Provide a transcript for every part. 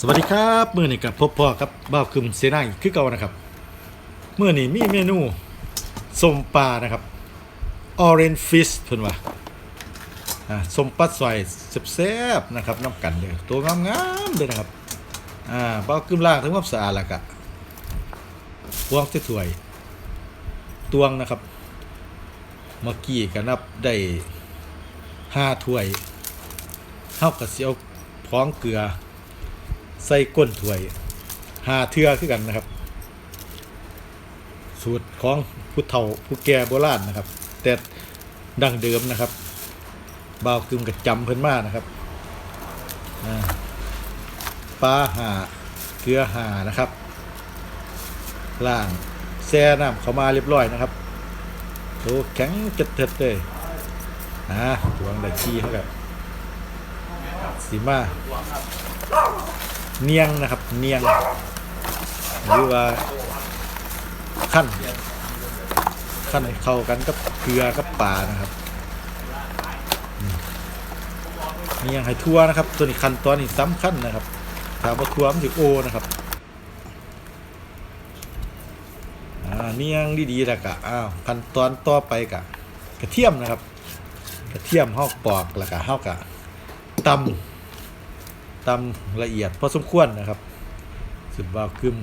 สวัสดีครับเมื่อนี้กับพบพ่อกับบ้าคึมเสนาอีกคือเก่านะครับเมื่อนี้มีเมนูส้มปลานะครับ orange fish เพิ่นว่าอ่าส้มปลาสอยแซ่บๆนะครับน้ำกันเลยตัวงามๆเลยนะครับอ่าบ้าคึมล้างทั้งความสะอาดล้วก็วงใส่ถ้วยตวงนะครับเมื่อกี้ก็นับได้ห้าถ้วยเท่ากับเสียวพร้องเกลือ ใส่ก้นถ้วยหาเทือคือกันนะครับ สูตรของผู้เฒ่าผู้แก่โบราณนะครับ แต่ดั้งเดิมนะครับบ่าวกึมกับจำเพิ่นมานะครับอ่าปลาหาเกลือหานะครับล่างแช่น้ำเข้ามาเรียบร้อยนะครับโตแข็งจัดเถิดเลยอ่าตวงได้ขี้เขากับสีมา เนียงนะครับ เนียง หรือว่าขั้นขั้นเข้ากันกับเกลือกับปลานะครับเนียงให้ทั่วนะครับ ตัวนี้ขั้นตอนนี้สำคัญนะครับถ้าบ่าทั่วมันจะโอนะครับเนียงดีๆแล้วก็อ้าวขั้นตอนต่อไปกะกระเทียมนะครับ กระเทียมเฮาปอกแล้วก็เฮากะตำ ตำละเอียดพอสมควรนะครับสุดบาวกึม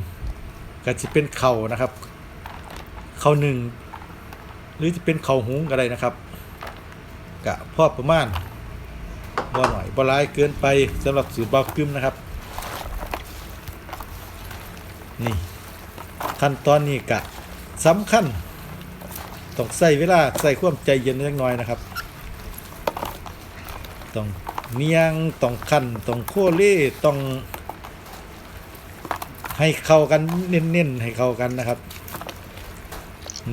ก็จะเป็นเข่านะครับ เข่าหนึ่งหรือจะเป็นเข่าหุงก็ได้นะครับกะพอประมาณบ่หน่อยบ่ร้ายเกินไปสำหรับสูตรบาวกึมนะครับ นี่ขั้นตอนนี้กะสำคัญต้องใส่เวลาใส่ความใจเย็นเล็กน้อยนะครับ ต้อง เนียงต้องคันต้องโคเล่ต้อง ให้เข้ากันเน้นๆให้เข้ากันนะครับ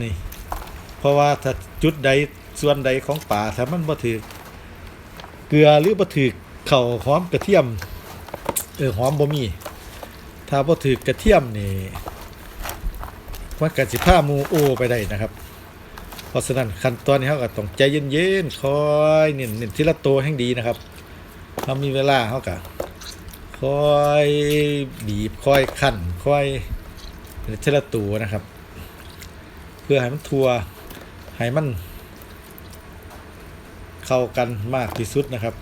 นี่ เพราะว่าถ้าจุดใดส่วนใดของป่าถ้ามันบ่ถือเกลือหรือบ่ถือเข่าหอมกระเทียมเออหอมบ่มี ถ้าบ่ถือกระเทียมนี่มันก็สิพามูโอไปได้นะครับเพราะฉะนั้นขั้นตอนนี้เขาก็ต้องใจเย็นๆคอยเน้นๆทีละตัวให้ดีนะครับ ถ้ามีเวลาเขาก็ค่อยบีบค่อยขั้นค่อยเทละตัวนะครับ เพื่อให้มันทัวให้มัน เข้ากันมากที่สุดนะครับ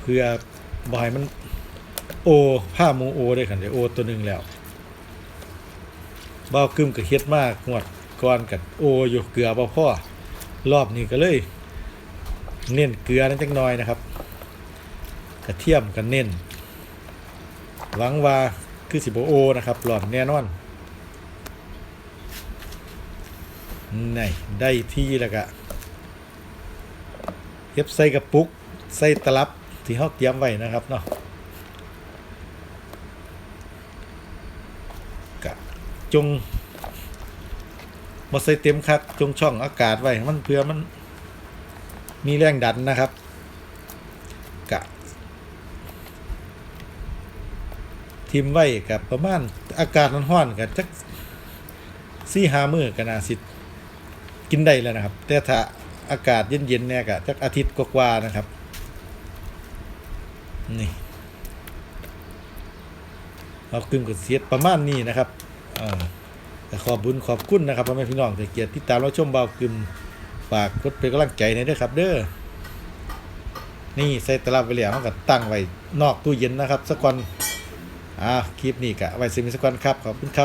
เพื่อบ่ให้มัน โอผ้ามูโอได้วยกันเดี๋ยวโอตัวหนึ่งแล้วเบ้ากึมกับเฮ็ดมากงวดก่อนกับโออยู่เกือบ่พ่อรอบนี้ก็เลย เน้นเกลือนั่นจักหน่อยนะครับ กระเทียมกันเน้นหวังว่าคือสิบโอนะครับหลอดแน่นอนนี่ได้ที่แล้วก็เก็บใส่กระปุกใส่ตลับที่เขาเตรียมไว้นะครับเนาะกะจงบ่ใส่เต็มคักจงช่องอากาศไว้มันเพื่อมัน มีแรงดันนะครับกะทิมไว้กับประมาณอากาศร้อนๆกันจักสี่หามือกันาสิกินได้แล้วนะครับ แต่ถ้าอากาศเย็นๆเนี่ยกะจักอาทิตย์กว่าๆนะครับ นี่เอากึ่งกดเสียดประมาณนี้นะครับอ่าขอบบุญขอบคุณนะครับพ่อแม่พี่น้องที่เกียรติติดตามเราชมเบากึม ฝากกดเป็นกำลังใจในอยเด้อครับ เด้อนี่ใส่ตลับไว้แล้วเขาก็ตั้งไว้นอกตู้เย็นนะครับสักวันอ่าคลิปนี้กะไว้ซิมสักวันครับขอบคุณครับ